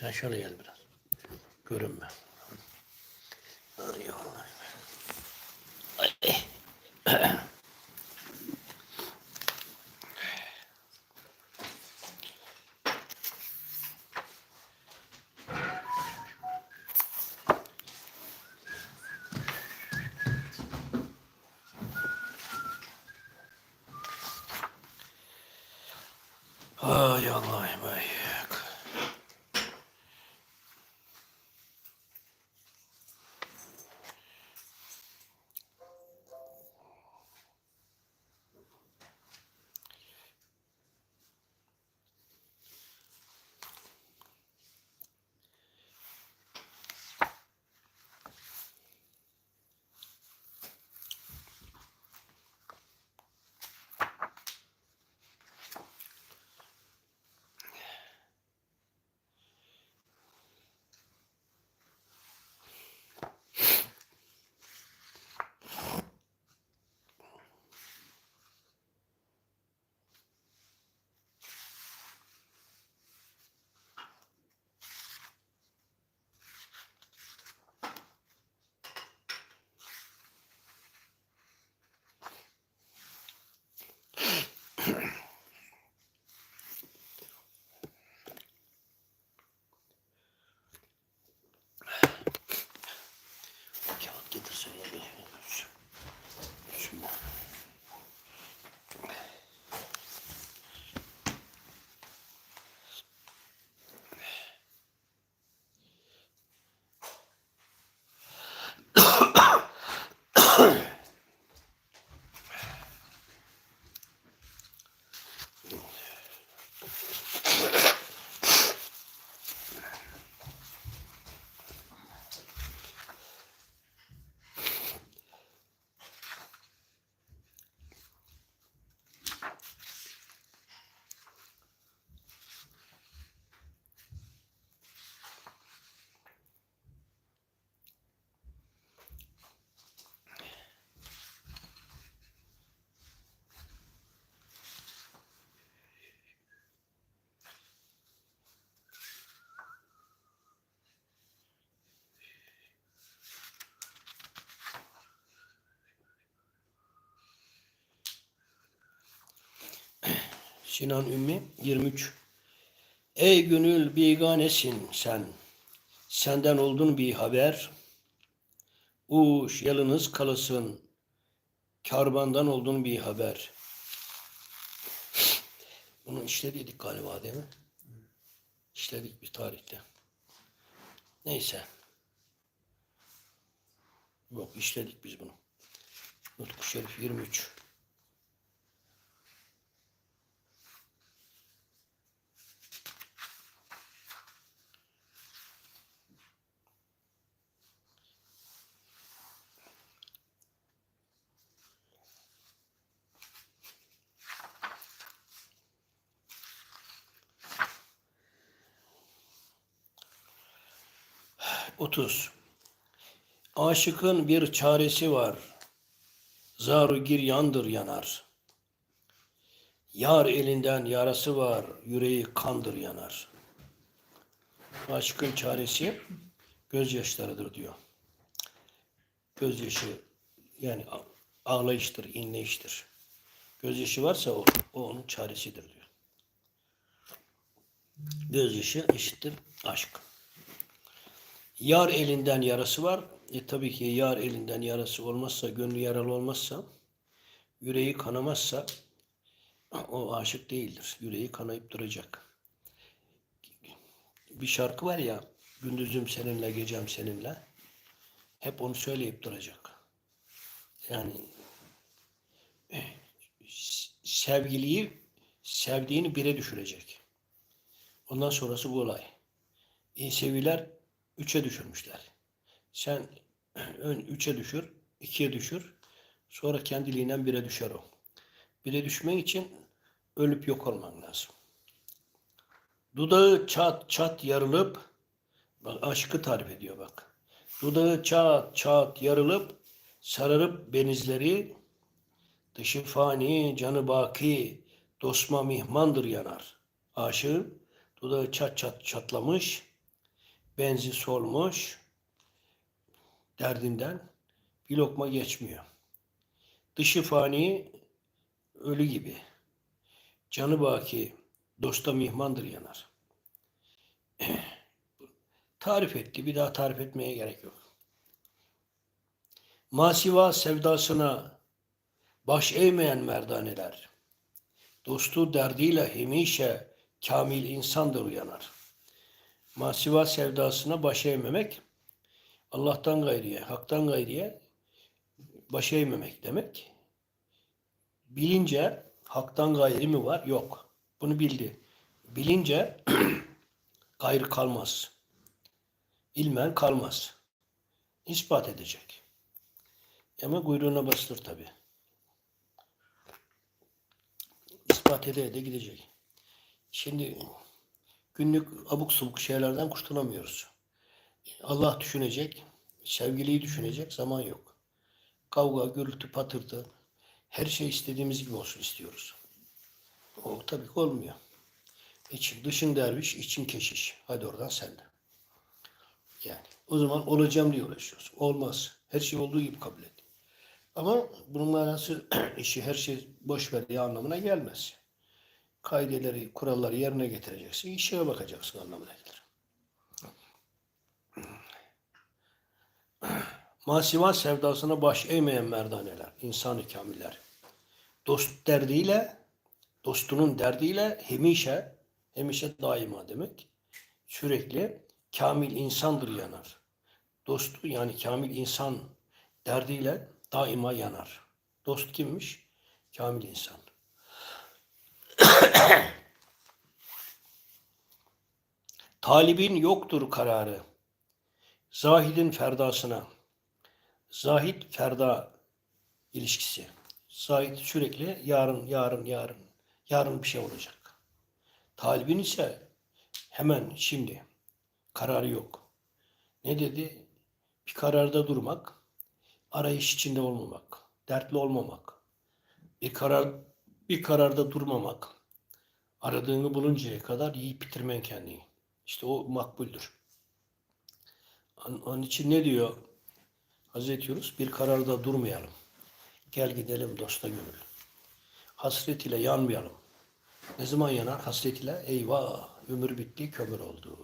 Sen şöyle gel biraz. Görünme. Ay Allah. Sinan Ümmi 23 Ey gönül biganesin sen Senden oldun bir haber Uş yalınız kalasın Karbandan oldun bir haber Bunu işlediydik galiba değil mi? İşledik bir tarihte. Neyse. Yok işledik biz bunu. Nutku Şerif 23. Otuz. Aşıkın bir çaresi var. Zaru gir yandır yanar. Yar elinden yarası var. Yüreği kandır yanar. Aşıkın çaresi gözyaşlarıdır diyor. Gözyaşı yani ağlayıştır, inleyiştir. Gözyaşı varsa o, o onun çaresidir diyor. Gözyaşı eşittir aşk. Yar elinden yarası var. E tabii ki yar elinden yarası olmazsa, gönlü yaralı olmazsa, yüreği kanamazsa o aşık değildir. Yüreği kanayıp duracak. Bir şarkı var ya, gündüzüm seninle, gecem seninle. Hep onu söyleyip duracak. Yani sevgiliyi sevdiğini bire düşürecek. Ondan sonrası bu olay. İyi seviler 3'e düşürmüşler. Sen ön 3'e düşür, 2'ye düşür. Sonra kendiliğinden 1'e düşer o. 1'e düşmen için ölüp yok olman lazım. Dudağı çat çat yarılıp bak aşkı tarif ediyor bak. Dudağı çat çat yarılıp sararıp benizleri dışı fani canı baki dostma mihmandır yanar. Aşığın dudağı çat çat çatlamış benzi solmuş derdinden bir lokma geçmiyor. Dışı fani ölü gibi. Canı baki dosta mihmandır yanar. tarif etti. Bir daha tarif etmeye gerek yok. Masiva sevdasına baş eğmeyen merdaneler. Dostu derdiyle hemişe kamil insandır uyanar. Masiva sevdasına baş eğmemek Allah'tan gayriye, haktan gayriye baş eğmemek demek. Bilince haktan gayri mi var? Yok. Bunu bildi. Bilince gayrı kalmaz. İlmen kalmaz. İspat edecek. Ama kuyruğuna bastır tabi. İspat ede ede gidecek. Şimdi günlük abuk subuk şeylerden kurtulamıyoruz. Allah düşünecek, sevgiliyi düşünecek zaman yok. Kavga, gürültü, patırtı, her şey istediğimiz gibi olsun istiyoruz. O tabii ki olmuyor. İçin, dışın derviş, için keşiş. Hadi oradan sen de. Yani o zaman olacağım diye uğraşıyorsun. Olmaz. Her şey olduğu gibi kabul et. Ama bunun manası işi her şey boş ver diye anlamına gelmez. Kaideleri, kuralları yerine getireceksin. işe bakacaksın anlamına gelir. Masiva sevdasına baş eğmeyen merdaneler, insan-ı kamiller. Dost derdiyle, dostunun derdiyle hemişe, hemişe daima demek. Sürekli kamil insandır yanar. Dostu yani kamil insan derdiyle daima yanar. Dost kimmiş? Kamil insan. Talibin yoktur kararı. Zahidin ferdasına. Zahid ferda ilişkisi. Zahid sürekli yarın, yarın, yarın. Yarın bir şey olacak. Talibin ise hemen şimdi. Kararı yok. Ne dedi? Bir kararda durmak, arayış içinde olmamak, dertli olmamak, bir karar bir kararda durmamak, aradığını buluncaya kadar yiyip bitirmen kendini. İşte o makbuldür. Onun için ne diyor Hazreti Yunus? Bir kararda durmayalım. Gel gidelim dosta gönül. Hasret ile yanmayalım. Ne zaman yanar? Hasret ile eyvah ömür bitti kömür oldu.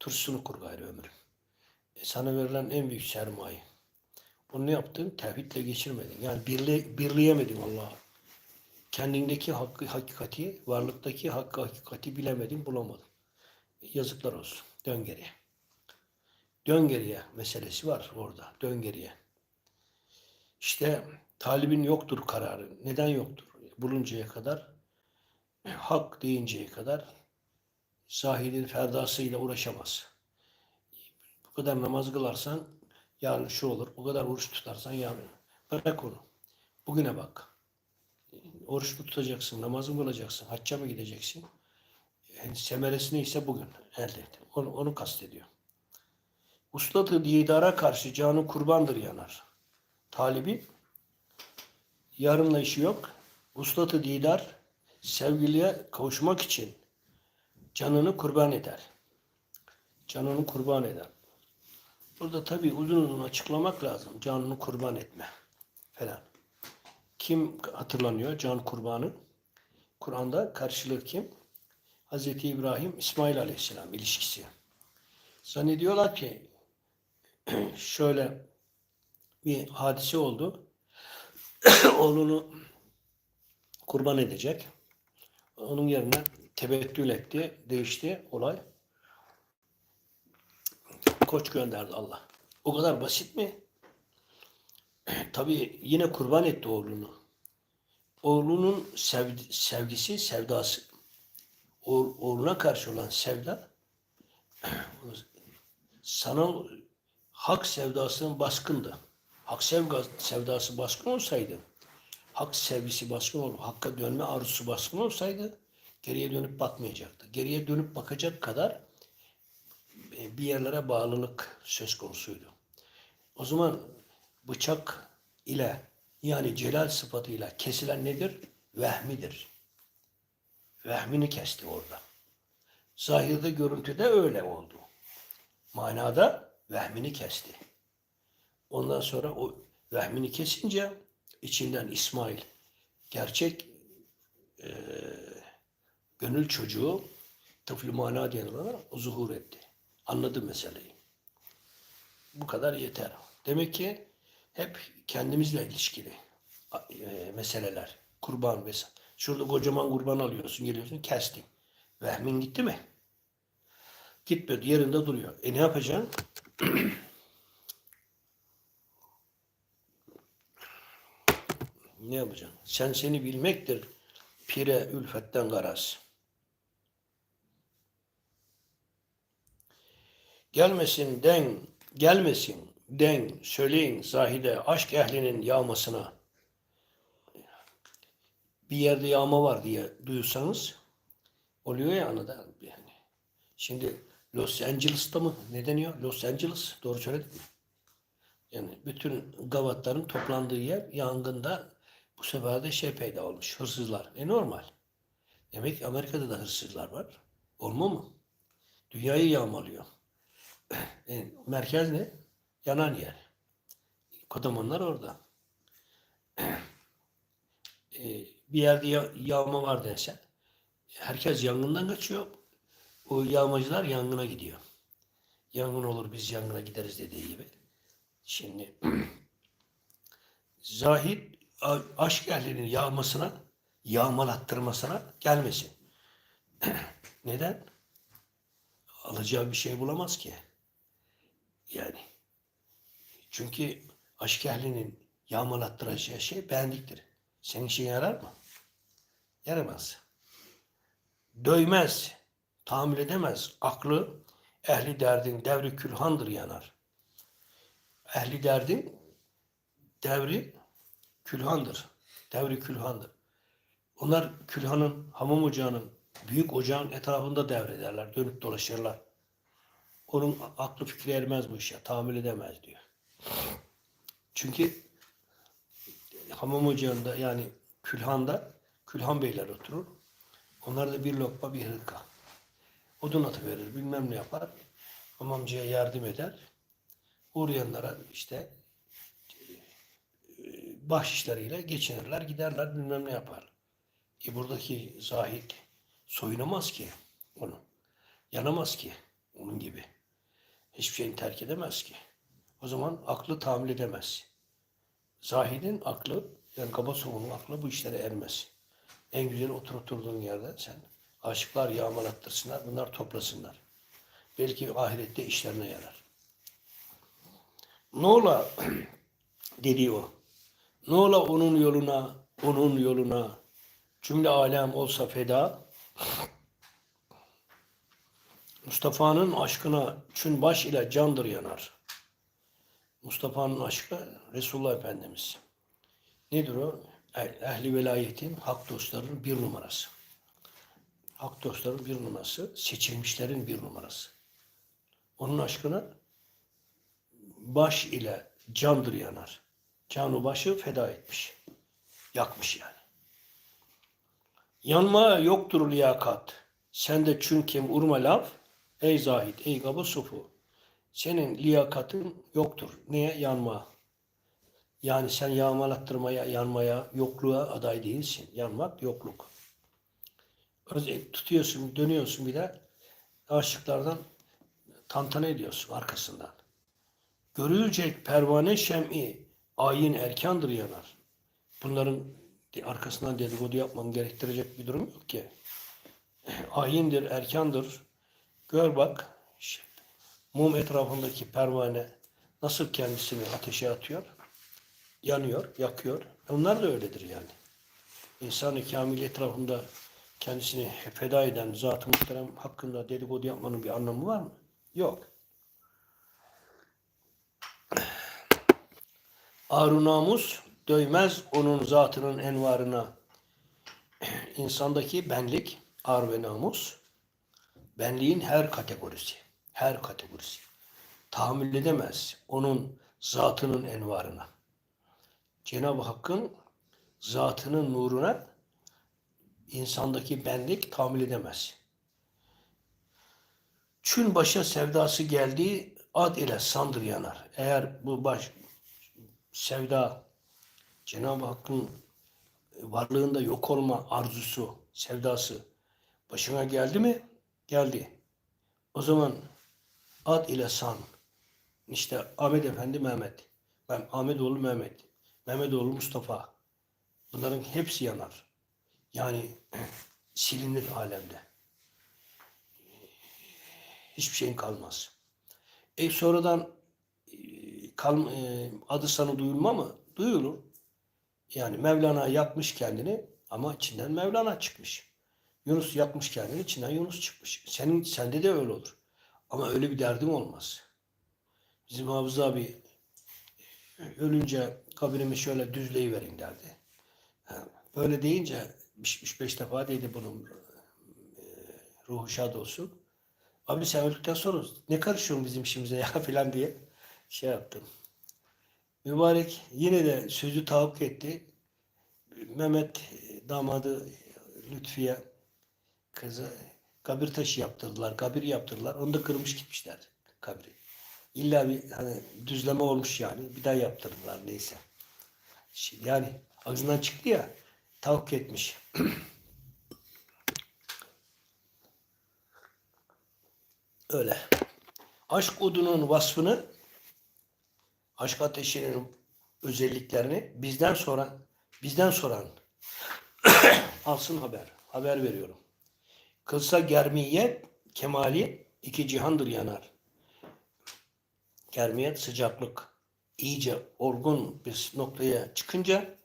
Tursunu kur gayrı ömür. E, sana verilen en büyük sermaye. Bunu ne yaptın? Tevhidle geçirmedin. Yani birle, birleyemedin Allah'ı. Kendindeki hakkı, hakikati, varlıktaki hakkı, hakikati bilemedin, bulamadın. Yazıklar olsun. Dön geriye. Dön geriye meselesi var orada. Dön geriye. İşte talibin yoktur kararı. Neden yoktur? Buluncaya kadar, hak deyinceye kadar zahidin ferdasıyla uğraşamaz. Bu kadar namaz kılarsan yarın şu olur. Bu kadar oruç tutarsan yarın. Bırak onu. Bugüne bak. Oruç mu tutacaksın, namaz mı kılacaksın, hacca mı gideceksin? Yani semeresi neyse bugün elde et. Onu, onu kastediyor. Uslatı didara karşı canı kurbandır yanar. Talibi yarınla işi yok. Uslatı didar sevgiliye kavuşmak için canını kurban eder. Canını kurban eder. Burada tabii uzun uzun açıklamak lazım. Canını kurban etme falan. Kim hatırlanıyor can kurbanı? Kur'an'da karşılığı kim? Hazreti İbrahim, İsmail Aleyhisselam ilişkisi. Zannediyorlar ki şöyle bir hadise oldu. Oğlunu kurban edecek. Onun yerine tebettül etti, değişti olay. Koç gönderdi Allah. O kadar basit mi? Tabii yine kurban etti oğlunu. Oğlunun sevdi, sevgisi, sevdası. O- Oğluna karşı olan sevda sana hak sevdasının baskındı. Hak sevga, sevdası baskın olsaydı, hak sevgisi baskın ol, hakka dönme arzusu baskın olsaydı geriye dönüp bakmayacaktı. Geriye dönüp bakacak kadar e, bir yerlere bağlılık söz konusuydu. O zaman bıçak ile yani celal sıfatıyla kesilen nedir? Vehmidir. Vehmini kesti orada. Zahirde görüntüde öyle oldu. manada vehmini kesti. Ondan sonra o vehmini kesince içinden İsmail gerçek eee, gönül çocuğu tıfl mana denilen o zuhur etti. Anladı meseleyi. Bu kadar yeter. Demek ki hep kendimizle ilişkili eee, meseleler. Kurban vesaire. Şurada kocaman kurban alıyorsun, geliyorsun, kestin. Vehmin gitti mi? Gitmedi, yerinde duruyor. E ne yapacaksın? ne yapacaksın? Sen seni bilmektir. Pire ülfetten garaz. Gelmesin den, gelmesin den, söyleyin zahide aşk ehlinin yağmasına. Bir yerde yağma var diye duyursanız oluyor ya anladın yani. Şimdi Los Angeles'ta mı? Ne deniyor? Los Angeles. Doğru söyledim mi? Yani bütün gavatların toplandığı yer yangında bu sefer de şey peyda olmuş. Hırsızlar. E normal. Demek ki Amerika'da da hırsızlar var. Olma mı? Dünyayı yağmalıyor. E, merkez ne? Yanan yer. Kodamanlar orada. E, bir yerde ya- yağma var dersen herkes yangından kaçıyor. O yağmacılar yangına gidiyor. Yangın olur biz yangına gideriz dediği gibi. Şimdi zahid aşk ehlinin yağmasına, yağmalattırmasına gelmesin. Neden? Alacağı bir şey bulamaz ki. Yani. Çünkü aşk ehlinin yağmalattıracağı şey beğendiktir. Senin işine yarar mı? Yaramaz. Döymez, tahammül edemez. Aklı ehli derdin devri külhandır yanar. Ehli derdin devri külhandır. Devri külhandır. Onlar külhanın, hamam ocağının, büyük ocağın etrafında devrederler. Dönüp dolaşırlar. Onun aklı fikri ermez bu işe. Tahammül edemez diyor. Çünkü hamam ocağında yani külhanda külhan beyler oturur. Onlar da bir lokma bir hırka. Odun atıverir, bilmem ne yapar. Hamamcıya yardım eder. Uğrayanlara işte bahşişleriyle geçinirler, giderler, bilmem ne yapar. E buradaki zahid soyunamaz ki onu. Yanamaz ki onun gibi. Hiçbir şeyini terk edemez ki. O zaman aklı tahammül edemez. Zahidin aklı, yani Kabasov'un aklı bu işlere ermez. En güzel otur oturduğun yerde sen aşıklar yağmalattırsınlar, bunlar toplasınlar. Belki ahirette işlerine yarar. Ne ola dedi o. Ne ola onun yoluna, onun yoluna cümle alem olsa feda. Mustafa'nın aşkına çün baş ile candır yanar. Mustafa'nın aşkı Resulullah Efendimiz. Nedir o? Eh- Ehli velayetin, hak dostlarının bir numarası. Hak dostların bir numarası, seçilmişlerin bir numarası. Onun aşkına baş ile candır yanar. Canı başı feda etmiş. Yakmış yani. Yanma yoktur liyakat. Sen de çünkü urma laf. Ey zahid, ey kaba sufu. Senin liyakatın yoktur. Niye? Yanma. Yani sen yağmalattırmaya, yanmaya, yokluğa aday değilsin. Yanmak yokluk. Öyle Tutuyorsun, dönüyorsun bir de aşıklardan tantana ediyorsun arkasından. Görülecek pervane şem'i ayin erkandır yanar. Bunların arkasından dedikodu yapmam gerektirecek bir durum yok ki. Ayindir, erkandır. Gör bak, mum etrafındaki pervane nasıl kendisini ateşe atıyor? Yanıyor, yakıyor. Onlar da öyledir yani. İnsan-ı kamil etrafında kendisini feda eden Zat-ı Muhterem hakkında dedikodu yapmanın bir anlamı var mı? Yok. Arı namus döymez onun zatının envarına. İnsandaki benlik, ar ve namus, benliğin her kategorisi, her kategorisi. Tahammül edemez onun zatının envarına. Cenab-ı Hakk'ın zatının nuruna insandaki benlik tahammül edemez. Çün başa sevdası geldiği ad ile sandır yanar. Eğer bu baş sevda Cenab-ı Hakk'ın varlığında yok olma arzusu, sevdası başına geldi mi? Geldi. O zaman ad ile san. İşte Ahmet Efendi Mehmet. Ben Ahmetoğlu Mehmet. Mehmetoğlu Mustafa. Bunların hepsi yanar. Yani silinir alemde. Hiçbir şeyin kalmaz. E sonradan e, kal, e, adı sana duyulma mı? Duyulur. Yani Mevlana yakmış kendini ama içinden Mevlana çıkmış. Yunus yakmış kendini içinden Yunus çıkmış. Senin sende de öyle olur. Ama öyle bir derdim olmaz. Bizim Hafız abi ölünce kabrimi şöyle düzleyiverin derdi. Ha, Böyle deyince 75 defa dedi bunun e, ruhu şad olsun. Abi sen öldükten sonra ne karışıyorsun bizim işimize ya falan diye şey yaptım. Mübarek yine de sözü tahakkuk etti. Mehmet e, damadı Lütfiye kızı kabir taşı yaptırdılar. Kabir yaptırdılar. Onu da kırmış gitmişler kabri. İlla bir hani düzleme olmuş yani. Bir daha yaptırdılar neyse. Şimdi Yani ağzından çıktı ya tahakkuk etmiş. Öyle. Aşk odunun vasfını, aşk ateşinin özelliklerini bizden sonra, bizden soran alsın haber. Haber veriyorum. Kılsa germiyet, kemali iki cihandır yanar. Germiyet sıcaklık. iyice orgun bir noktaya çıkınca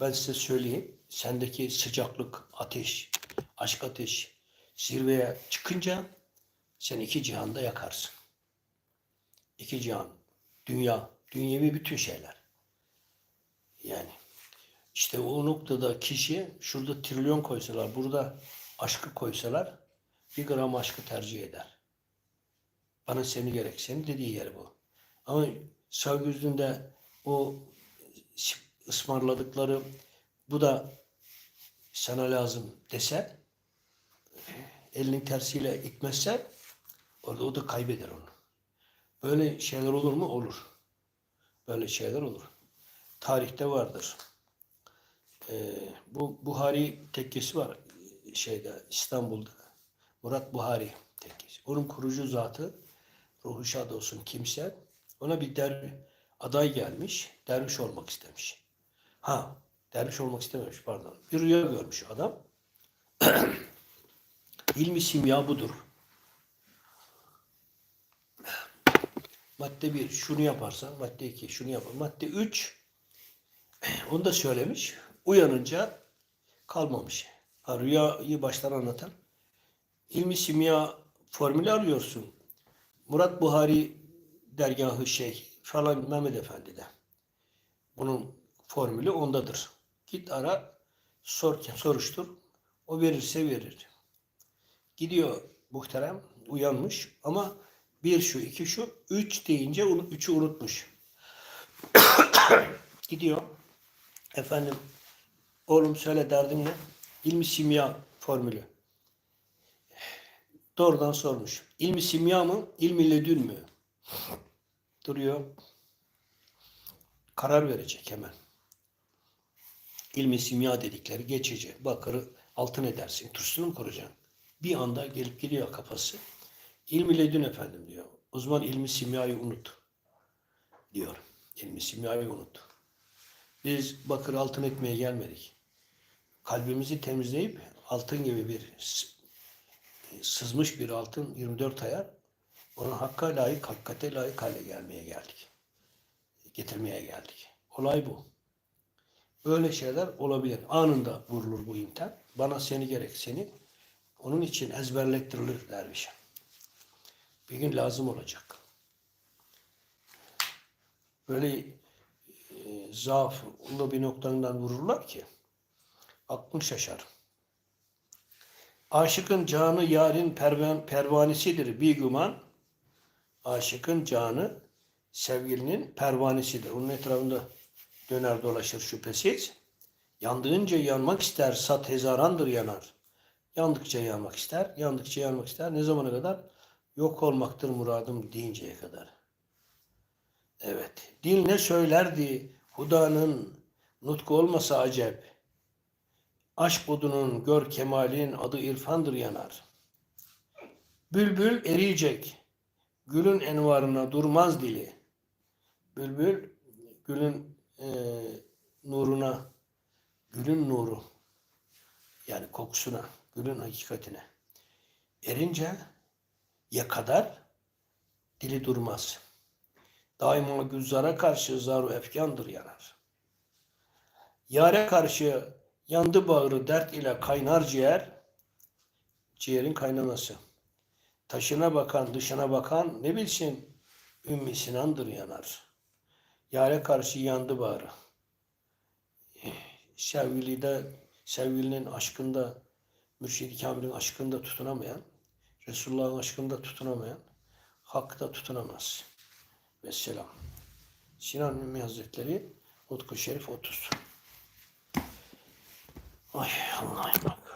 ben size söyleyeyim. Sendeki sıcaklık, ateş, aşk ateş zirveye çıkınca sen iki cihanda yakarsın. İki cihan. Dünya, dünyevi bütün şeyler. Yani işte o noktada kişi şurada trilyon koysalar, burada aşkı koysalar bir gram aşkı tercih eder. Bana seni gerek, senin dediği yer bu. Ama sağ gözünde o ısmarladıkları bu da sana lazım dese elinin tersiyle itmezse orada o da kaybeder onu. Böyle şeyler olur mu? Olur. Böyle şeyler olur. Tarihte vardır. Ee, bu Buhari tekkesi var şeyde İstanbul'da. Murat Buhari tekkesi. Onun kurucu zatı ruhu şad olsun kimse ona bir der aday gelmiş. Derviş olmak istemiş. Ha derviş olmak istememiş pardon. Bir rüya görmüş adam. İlmi simya budur. Madde 1 şunu yaparsan, madde 2 şunu yapar. Madde 3 onu da söylemiş. Uyanınca kalmamış. Rüyayı baştan anlatan. İlmi simya formülü arıyorsun. Murat Buhari dergahı şey falan Mehmet Efendi'de. Bunun formülü ondadır. Git ara, sor, soruştur. O verirse verir. Gidiyor muhterem, uyanmış ama bir şu, iki şu, üç deyince üçü unutmuş. Gidiyor. Efendim, oğlum söyle derdin ne? İlmi simya formülü. Doğrudan sormuş. İlmi simya mı, ilmi ledün mü? Duruyor. Karar verecek hemen. İlmi simya dedikleri geçici. Bakırı altın edersin. Turşusunu mu kuracaksın? Bir anda gelip geliyor kafası. İlmi ledün efendim diyor. O zaman ilmi simyayı unut. Diyor. İlmi simyayı unut. Biz bakır altın etmeye gelmedik. Kalbimizi temizleyip altın gibi bir sızmış bir altın 24 ayar ona hakka layık, hakikate layık hale gelmeye geldik. Getirmeye geldik. Olay bu. Böyle şeyler olabilir. Anında vurulur bu imtihan. Bana seni gerek seni. Onun için ezberlettirilir dervişe. Bir gün lazım olacak. Böyle e, zaaflı bir noktadan vururlar ki aklın şaşar. Aşıkın canı yarın pervan, pervanesidir bir güman. Aşıkın canı sevgilinin pervanesidir. Onun etrafında döner dolaşır şüphesiz. Yandığınca yanmak ister, sat hezarandır yanar. Yandıkça yanmak ister, yandıkça yanmak ister. Ne zamana kadar? yok olmaktır muradım deyinceye kadar. Evet. Dil ne söylerdi Huda'nın nutku olmasa acep. Aşk budunun gör kemalin adı irfandır yanar. Bülbül eriyecek. Gülün envarına durmaz dili. Bülbül gülün e, nuruna, gülün nuru yani kokusuna, gülün hakikatine erince ya kadar dili durmaz. Daima güzara karşı zaru efkandır yanar. Yare karşı yandı bağrı dert ile kaynar ciğer, ciğerin kaynaması. Taşına bakan, dışına bakan ne bilsin Ümmü Sinan'dır yanar. Yare karşı yandı bağrı. Sevgilide, sevgilinin aşkında, Mürşid-i Kamil'in aşkında tutunamayan, Resulullah'ın aşkında tutunamayan, hakta tutunamaz. Vesselam. Sinan Ümmi Hazretleri, Utku Şerif 30. Ay Allah'ım.